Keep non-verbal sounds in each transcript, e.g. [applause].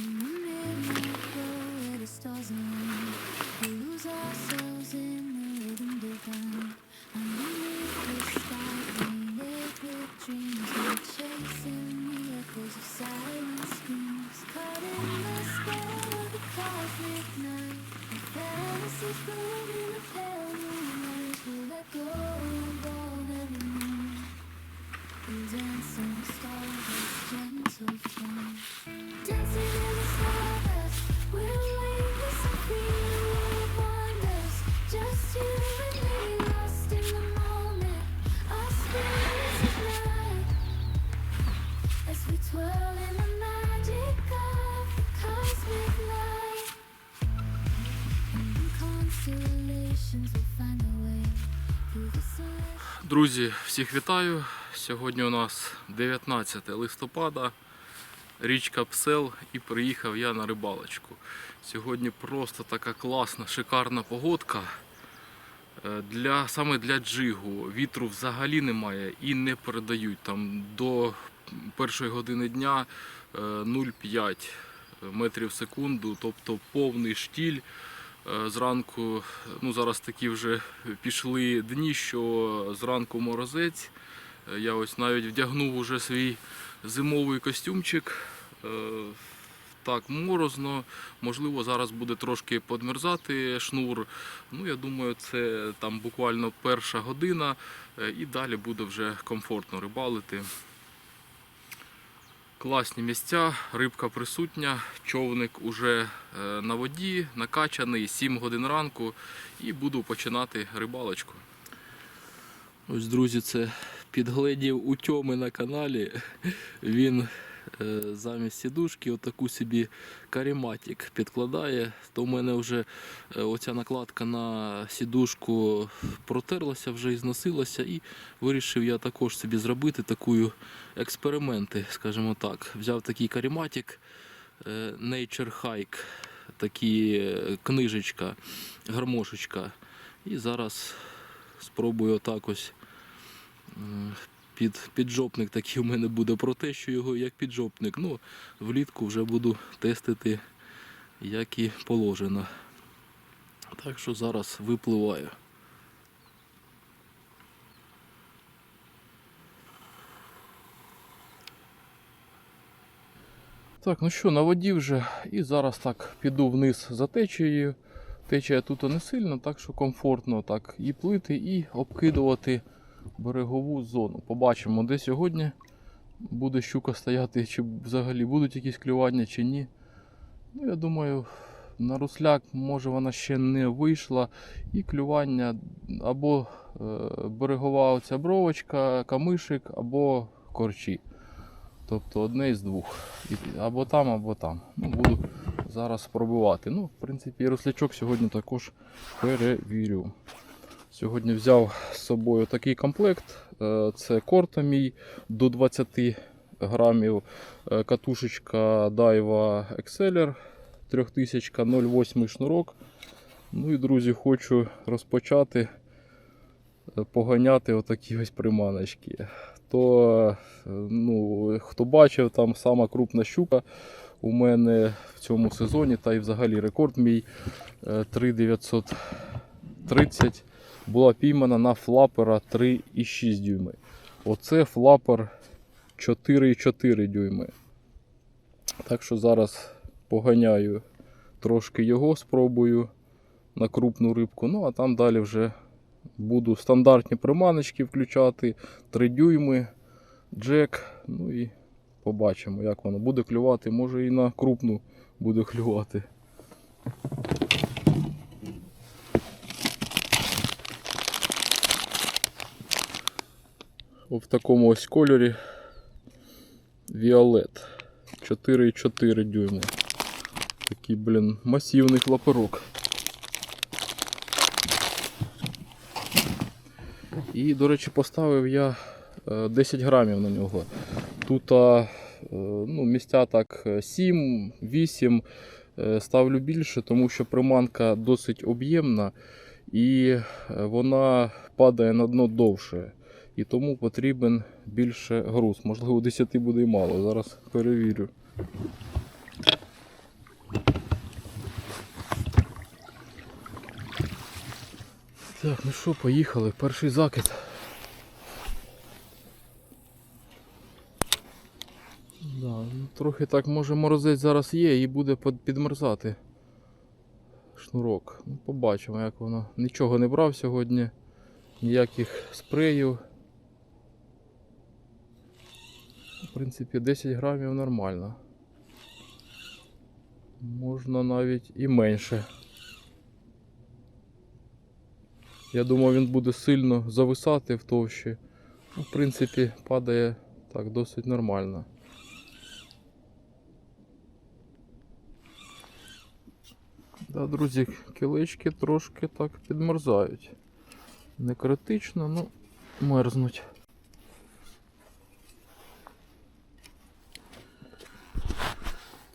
Mm -hmm. Друзі, всіх вітаю. Сьогодні у нас 19 листопада, річка Псел і приїхав я на рибалочку. Сьогодні просто така класна, шикарна погодка. Е, Для, саме для джигу вітру взагалі немає і не передають. Там до першої години дня е, 0,5 метрів в секунду, тобто повний штіль. Е, Зранку, ну зараз такі вже пішли дні, що зранку морозець. Е, Я ось навіть вдягнув уже свій зимовий костюмчик. Е, Так, морозно, можливо, зараз буде трошки подмерзати шнур. Ну, я думаю, це там буквально перша година, і далі буде вже комфортно рибалити. Класні місця, рибка присутня, човник уже е, на воді, накачаний, 7 годин ранку і буду починати рибалочку. Ось, друзі, це підгледів у Тьоми на каналі. Він замість сідушки отаку собі каріматик підкладає. То в мене вже е, оця накладка на сідушку протерлася, вже і зносилася, і вирішив я також собі зробити таку експерименти, скажімо так. Взяв такий каріматик е, Nature Hike, такі е, книжечка, гармошечка. І зараз спробую отак ось під, піджопник такий у мене буде про те, що його як піджопник. Ну, влітку вже буду тестити, як і положено. Так що зараз випливаю. Так, ну що, на воді вже і зараз так піду вниз за течією. Течія тут не сильно, так що комфортно так і плити, і обкидувати берегову зону. Побачимо, де сьогодні буде щука стояти, чи взагалі будуть якісь клювання, чи ні. Ну, я думаю, на русляк може вона ще не вийшла. І клювання або е, берегова оця бровочка, камишик, або корчі. Тобто одне із двох. Або там, або там. Ну, буду зараз пробувати. Ну, в принципі, і рослячок сьогодні також перевірю. Сьогодні взяв з собою такий комплект. Е, Це корта мій до 20 грамів. Е, Катушечка Daiwa Exceller 3000 0,8 шнурок. Ну і, друзі, хочу розпочати е, поганяти отакі ось приманочки. То, ну, хто бачив, там сама крупна щука у мене в цьому сезоні, та й взагалі рекорд мій е, 3930 була піймана на флапера 3,6 дюйми. Оце флапер 4,4 дюйми. Так що зараз поганяю трошки його, спробую на крупну рибку. Ну а там далі вже буду стандартні приманочки включати, 3 дюйми, джек. Ну і побачимо, як воно буде клювати. Може і на крупну буде клювати. В такому ось кольорі Віолет 4,4 дюйми. Такий, блін, масивний хлопорок. І, до речі, поставив я е, 10 грамів на нього. Тут е, ну, місця так 7, 8. Е, Ставлю більше, тому що приманка досить об'ємна і е, вона падає на дно довше і тому потрібен більше груз. Можливо 10 буде і мало, зараз перевірю. Так, ну що, поїхали, перший закид. Да, ну, Трохи так може морозець зараз є і буде підмерзати шнурок. Ну, Побачимо, як воно. Нічого не брав сьогодні, ніяких спреїв. В принципі, 10 грамів нормально. Можна навіть і менше. Я думав, він буде сильно зависати в товщі. Ну, в принципі, падає так досить нормально. Да, друзі, кілечки трошки так підмерзають. Не критично, ну мерзнуть.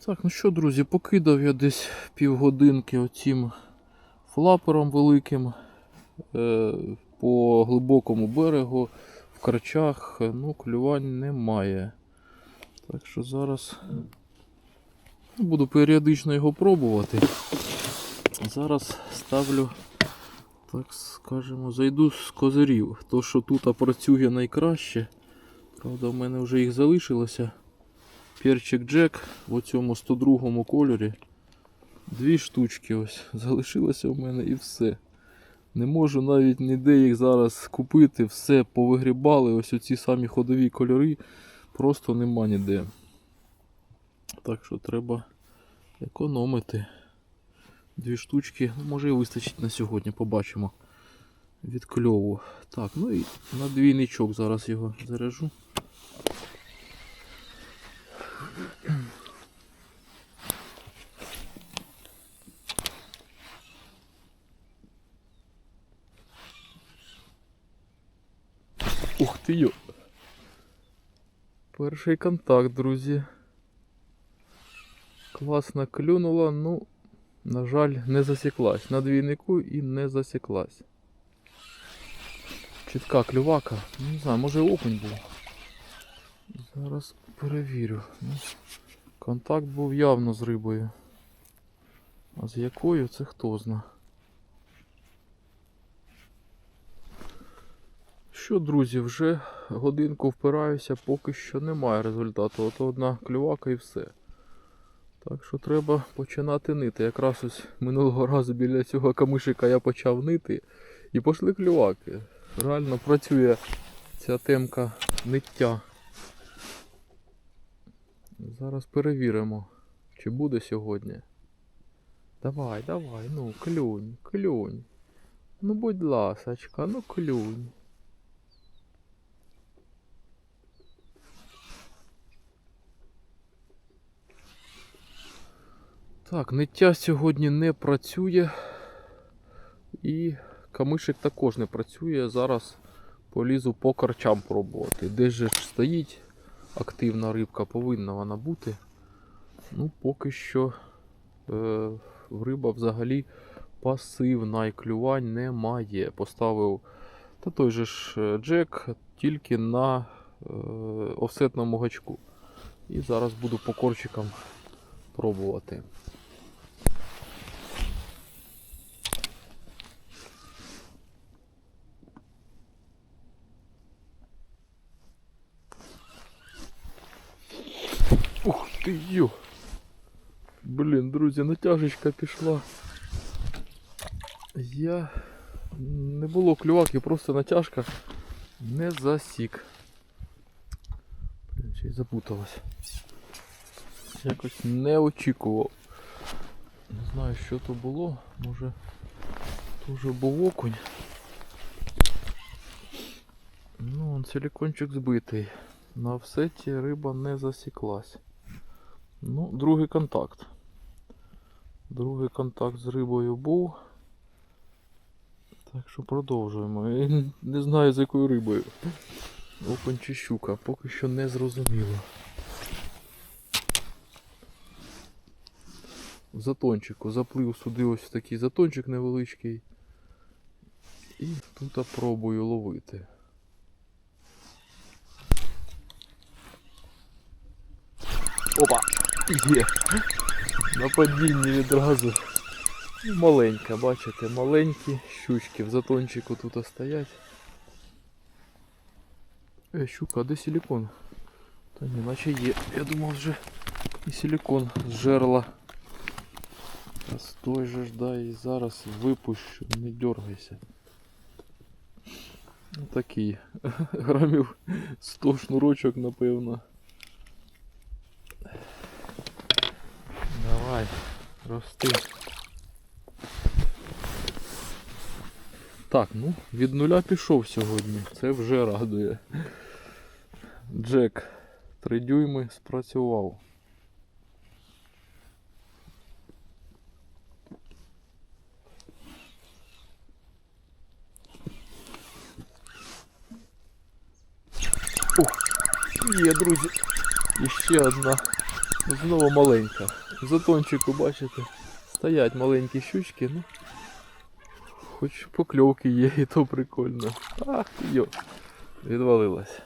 Так, ну що, друзі, покидав я десь півгодинки оцім флапером великим е, по глибокому берегу, в карчах, ну, клювань немає. Так що зараз буду періодично його пробувати. Зараз ставлю, так скажемо, зайду з козирів. То, що тут працює найкраще. Правда, в мене вже їх залишилося. Перчик Джек в цьому 102 кольорі. Дві штучки ось залишилося в мене і все. Не можу навіть ніде їх зараз купити, все повигрібали, ось оці самі ходові кольори, просто нема ніде. Так що треба економити. Дві штучки, ну, може і вистачить на сьогодні, побачимо. Від кльову. Так, ну і на двійничок зараз його заряжу. Ух ти йо. Перший контакт, друзі. Класно клюнула, ну, на жаль, не засіклась. На двійнику і не засіклась. Чітка клювака. Не знаю, може окунь був. Зараз перевірю. Контакт був явно з рибою. А з якою це хто зна. Що, друзі, вже годинку впираюся, поки що немає результату. От одна клювака і все. Так що треба починати нити. Якраз ось минулого разу біля цього камишика я почав нити і пішли клюваки. Реально працює ця темка ниття. Зараз перевіримо, чи буде сьогодні. Давай, давай, ну, клюнь, клюнь. Ну будь ласочка, ну клюнь. Так, ниття сьогодні не працює. І камишик також не працює. Зараз полізу по карчам пробувати. Де же ж стоїть активна рибка, повинна вона бути. Ну, поки що е, риба взагалі пасивна і клювань немає. Поставив та той же ж е, джек тільки на е, офсетному гачку. І зараз буду по корчикам пробувати. Ух ти йо! Блін, друзі, натяжечка пішла. Я не було клюваки, просто натяжка не засік. Блін, ще й запуталась. Якось не очікував. Не знаю, що то було. Може вже був окунь. Ну, он силикончик збитий. На офсеті риба не засіклась. Ну, другий контакт. Другий контакт з рибою був. Так що продовжуємо. І Не знаю з якою рибою. Окунь чи щука, поки що не зрозуміло. Затончику заплив сюди ось такий затончик невеличкий. І тут пробую ловити. Опа! Є! На падінні відразу Маленька, бачите, маленькі щучки в затончику тут стоять. Е, щука, а де силікон? Та ні, наче є. Я думав вже і силікон з жерла. Та стой же ж, да, і зараз випущу, не дергайся. Такий. [laughs] Грамів 100 шнурочок, напевно. Давай, рости. Так, ну, від нуля пішов сьогодні. Це вже радує. Джек 3 дюйми спрацював. Ух, є, друзі. І ще одна. Знову маленька. В затончику, бачите, стоять маленькі щучки, ну. Хоч покльовки є, і то прикольно. Ах, йо. Відвалилась.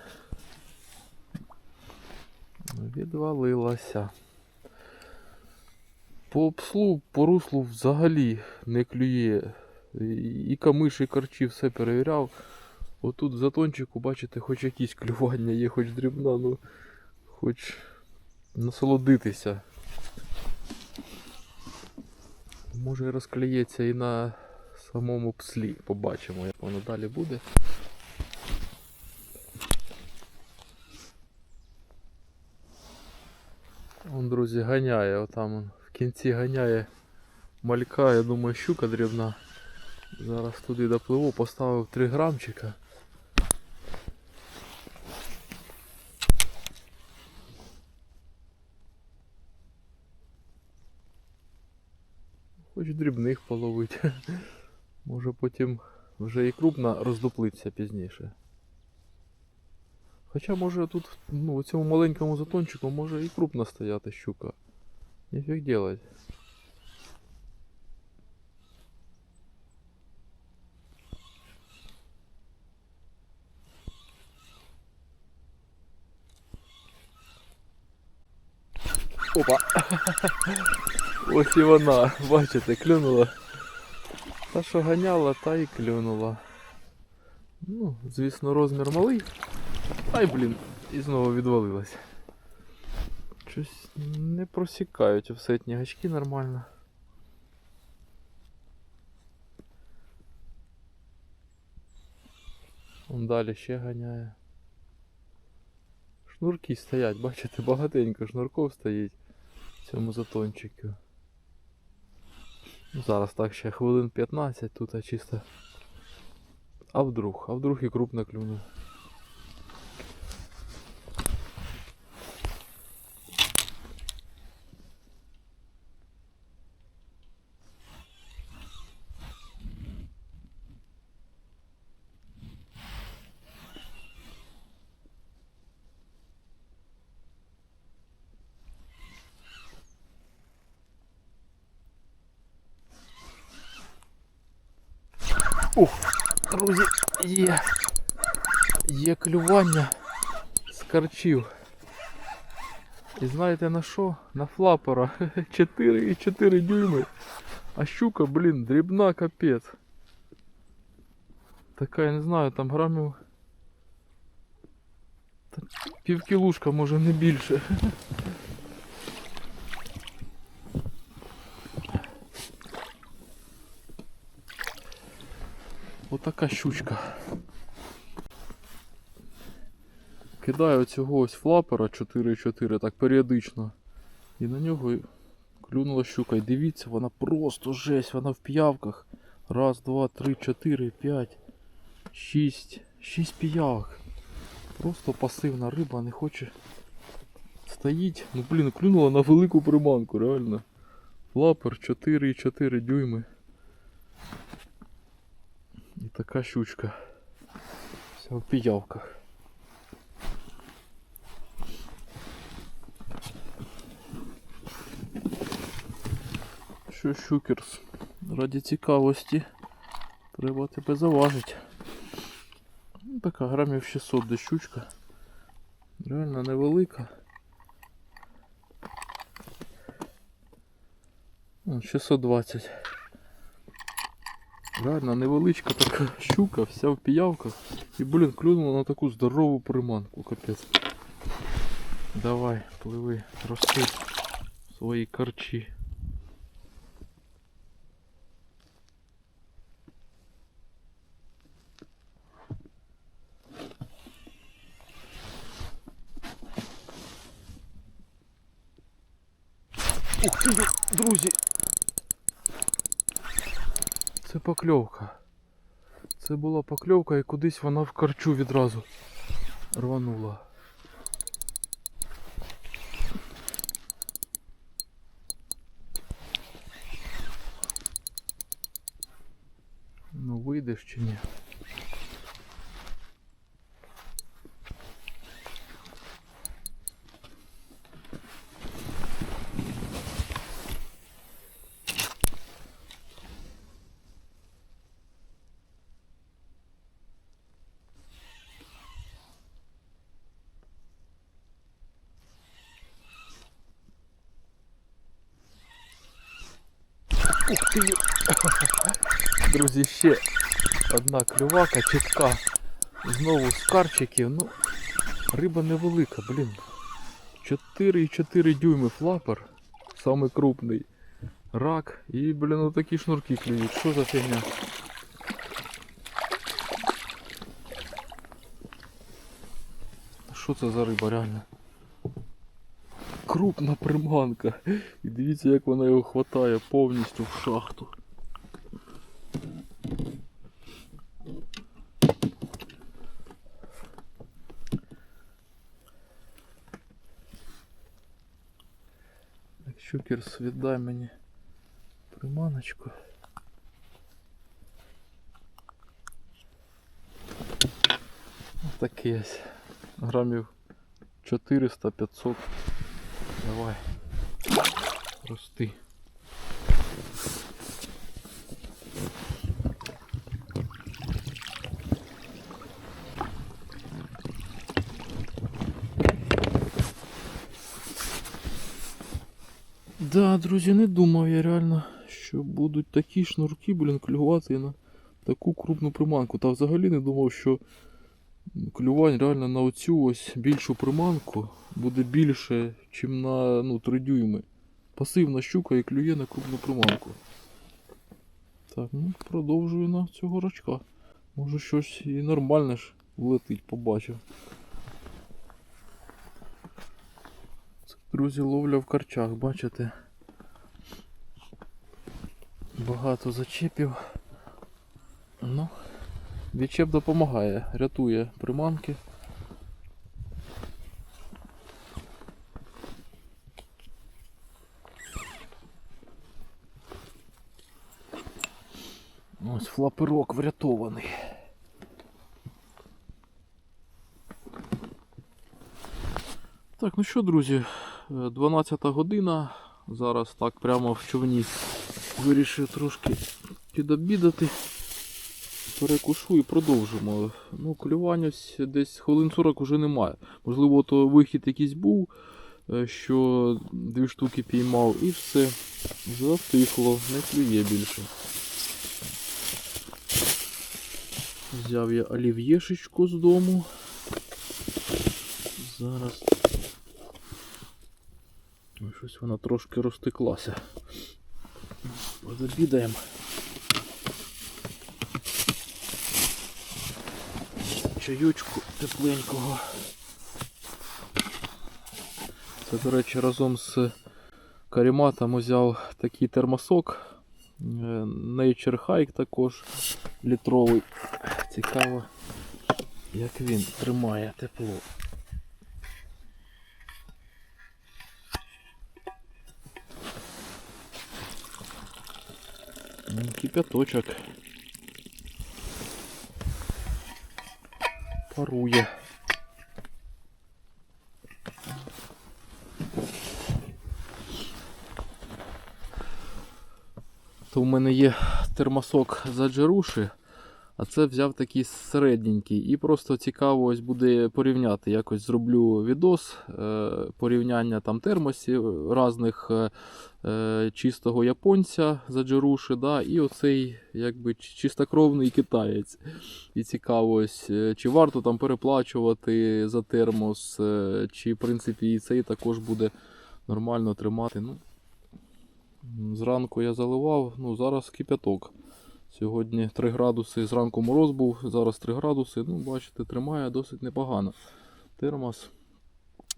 Відвалилася. По пслу, по руслу взагалі не клює. І- камиш, і корчі все перевіряв. Отут в затончику, бачите, хоч якісь клювання є, хоч дрібна, ну хоч насолодитися. Може і розклеється і на самому пслі. Побачимо, як воно далі буде. Он, друзі, ганяє, отам в кінці ганяє малька, я думаю, щука дрібна. Зараз туди допливу, поставив 3 грамчика. Хоч дрібних половить. [laughs] Може потім вже і крупна роздуплиться пізніше. Хоча може тут, ну, у цьому маленькому затончику може і крупна стояти щука. Ніфіг делать. Опа! [laughs] Ось і вона, бачите, клюнула. Та, що ганяла, та і клюнула. Ну, звісно, розмір малий. Ай, блін, і знову відвалилась. Щось не просікають офсетні гачки нормально. Он далі ще ганяє. Шнурки стоять, бачите, багатенько шнурков стоїть в цьому затончику. Зараз так ще хвилин 15 тут чисто. А вдруг, а вдруг і крупно клюне. Ух, друзі, є. Є клювання з карчів. І знаєте на що? На флапера 4,4 [laughs] дюйми. А щука, блін, дрібна капець. Така, я не знаю, там грамів. Півкілушка, може не більше. [laughs] Отака щучка. Кидаю цього ось флапера 4-4 так періодично. І на нього клюнула щука. І дивіться, вона просто жесть, вона в п'явках. Раз, два, три, чотири, п'ять, шість. Шість п'явок. Просто пасивна риба не хоче. Стоїть. Ну блін, клюнула на велику приманку, реально. Флапер 4,4 дюйми. Така щучка. Вся в піявках. Що, щукерс? Раді цікавості. Треба тебе заважити. Ну, така грамів 600 де щучка. Реально невелика. Ну, 620. Реально невеличка така щука, вся в піявках. І, блін, клюнула на таку здорову приманку, капець. Давай, пливи, рости свої корчі. Ух ти, друзі! Це покльовка. Це була покльовка і кудись вона в корчу відразу рванула. Ну вийдеш чи ні? Ух ти! Друзі, ще одна клювака чітка. Знову з карчиків. Ну, риба невелика, блін. 4,4 дюйми флапер. Самий крупний. Рак. І, блін, отакі шнурки клюють. Що за фігня? Що це за риба реально? Крупна приманка. І дивіться, як вона його хватає повністю в шахту. Щукерс, віддай мені приманочку. Ось Такий ось. Грамів 400-500. Давай. Рости. Да, друзі, не думав я реально, що будуть такі шнурки, блін, клювати на таку крупну приманку. Та взагалі не думав, що клювань реально на оцю ось більшу приманку буде більше, ніж на ну, 3 дюйми. Пасивна щука і клює на крупну приманку. Так, ну продовжую на цього рачка. Може щось і нормальне ж влетить, побачив. Друзі, ловля в карчах, бачите? Багато зачепів. Ну, відчеп допомагає, рятує приманки. Ось флаперок врятований. Так, ну що, друзі, 12 година. Зараз так прямо в човні вирішив трошки підобідати. Перекушу і продовжимо. Ну, клювань ось десь хвилин 40 вже немає. Можливо, то вихід якийсь був, е, що дві штуки піймав і все. Затихло, не клює більше. Взяв я олів'єшечку з дому. Зараз. Ой, щось вона трошки розтеклася. Позабідаємо. Чаючку тепленького. Це, до речі, разом з каріматом взяв такий термосок. Е, Nature Hike також літровий. Цікаво, як він тримає тепло. М, Кипяточок. Парує. То в мене є термосок за джеруші, А це взяв такий середненький. І просто цікаво ось буде порівняти. Якось зроблю відос е, порівняння там термосів різних е, е, чистого японця за Джеруши, да, і оцей якби чистокровний китаєць. І цікаво, ось, е, чи варто там переплачувати за термос, е, чи в принципі і цей також буде нормально тримати. Ну, зранку я заливав, ну зараз кипяток. Сьогодні 3 градуси, зранку мороз був, зараз 3 градуси. Ну, бачите, тримає досить непогано. Термос.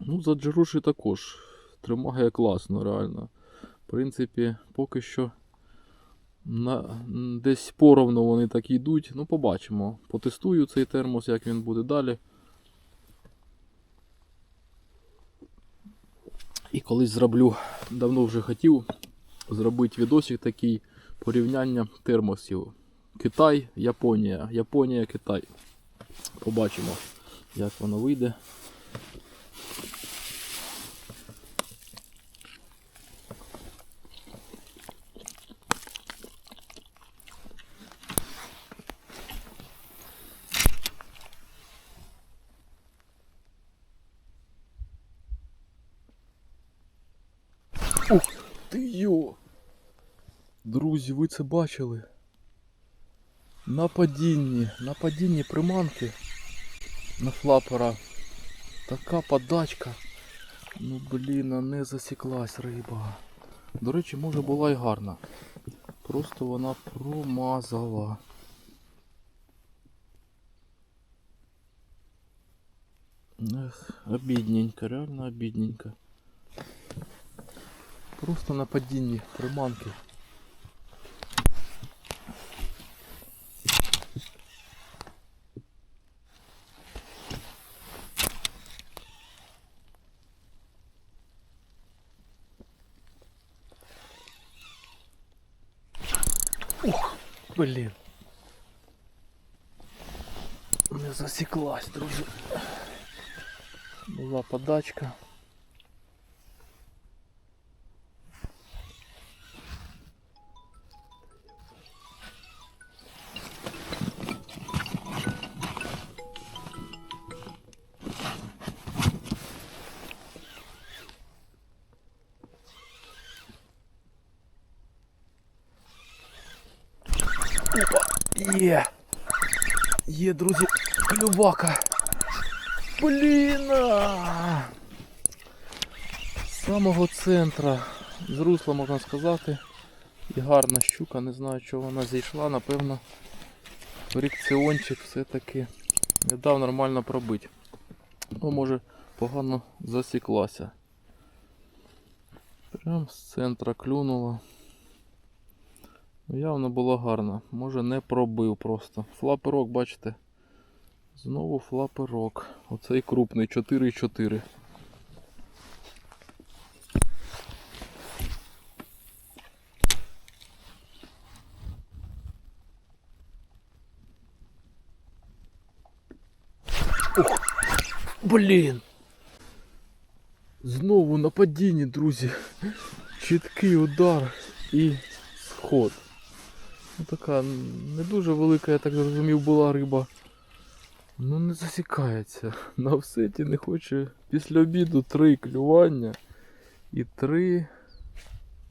Ну, за джеруші також. Тримає класно, реально. В принципі, поки що на, десь поровну вони так йдуть. Ну, побачимо. Потестую цей термос, як він буде далі. І колись зроблю, давно вже хотів зробити відосик такий порівняння термосів. Китай, Японія. Японія, Китай. Побачимо, як воно вийде. Ух ти йо! Друзі, ви це бачили? На падінні, на падінні приманки на флапера. Така подачка. Ну блін, а не засіклась риба. До речі, може була й гарна. Просто вона промазала. Ех, обідненько, реально обідненько. Просто на падінні приманки. Блін. Не засіклась, друзі. Була подачка. Є. Є, друзі, клювака. Блін. З самого центра. З русла можна сказати. І гарна щука, не знаю, чого вона зійшла, напевно. Фрикціончик все-таки не дав нормально пробити. Ну, може, погано засіклася. Прям з центра клюнула. Ну, Явно було гарно. Може не пробив просто. Флаперок, бачите? Знову флаперок. Оцей крупний 4,4. Ух! Блін! Знову на падінні, друзі. Чіткий удар і сход. Ну, така не дуже велика, я так зрозумів, була риба. Ну не засікається. На всеті не хоче. Після обіду три клювання і три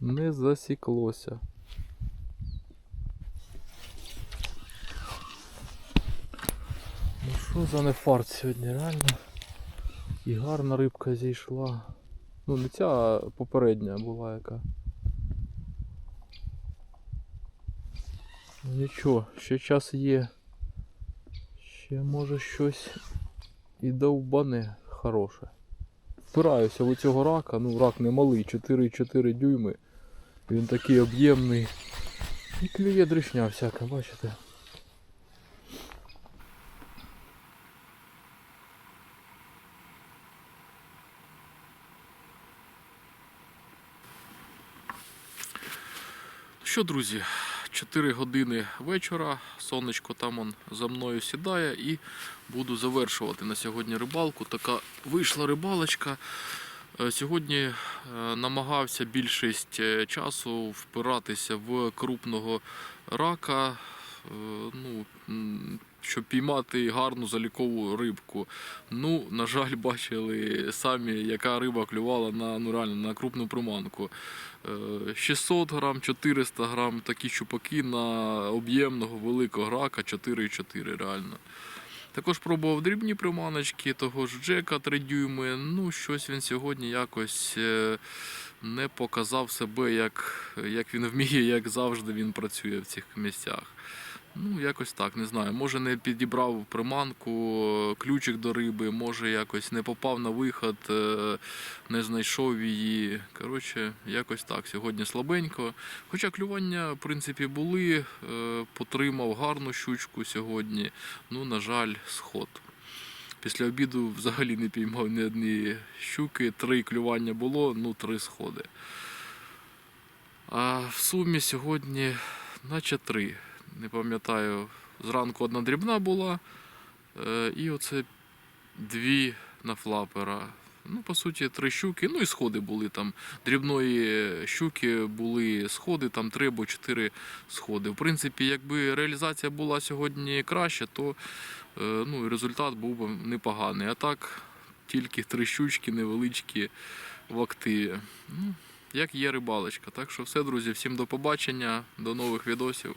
не засіклося. Ну що за нефарт сьогодні, реально? І гарна рибка зійшла. Ну не ця, а попередня була яка. Нічого, ще час є. Ще може щось і довбане хороше. Впираюся в цього рака, ну рак не малий, 4,4 дюйми. Він такий об'ємний. І клює дришня всяка, бачите. Що, друзі, 4 години вечора, сонечко там он за мною сідає і буду завершувати на сьогодні рибалку. Така вийшла рибалочка. Е, Сьогодні е, намагався більшість е, часу впиратися в крупного рака. Е, щоб піймати гарну залікову рибку. Ну, на жаль, бачили самі, яка риба клювала на, ну, реально, на крупну приманку. Е, 600 грам, 400 грам такі щупаки на об'ємного великого грака 4,4 реально. Також пробував дрібні приманочки, того ж Джека 3 дюйми. Ну, щось він сьогодні якось е, не показав себе, як, як він вміє, як завжди він працює в цих місцях. Ну, якось так, не знаю. Може не підібрав приманку, ключик до риби, може якось не попав на виход, е, не знайшов її. Коротше, якось так. Сьогодні слабенько. Хоча клювання, в принципі, були, е, потримав гарну щучку сьогодні. Ну, на жаль, сход. Після обіду взагалі не піймав ні одні щуки, три клювання було, ну три сходи. А в сумі сьогодні, наче три. Не пам'ятаю, зранку одна дрібна була, е, і оце дві на флапера. Ну, по суті, три щуки, ну і сходи були там. Дрібної щуки були сходи, там три або чотири сходи. В принципі, якби реалізація була сьогодні краща, то е, ну, результат був би непоганий. А так, тільки три щучки невеличкі в активі. Ну, як є рибалочка. Так що все, друзі, всім до побачення, до нових відосів.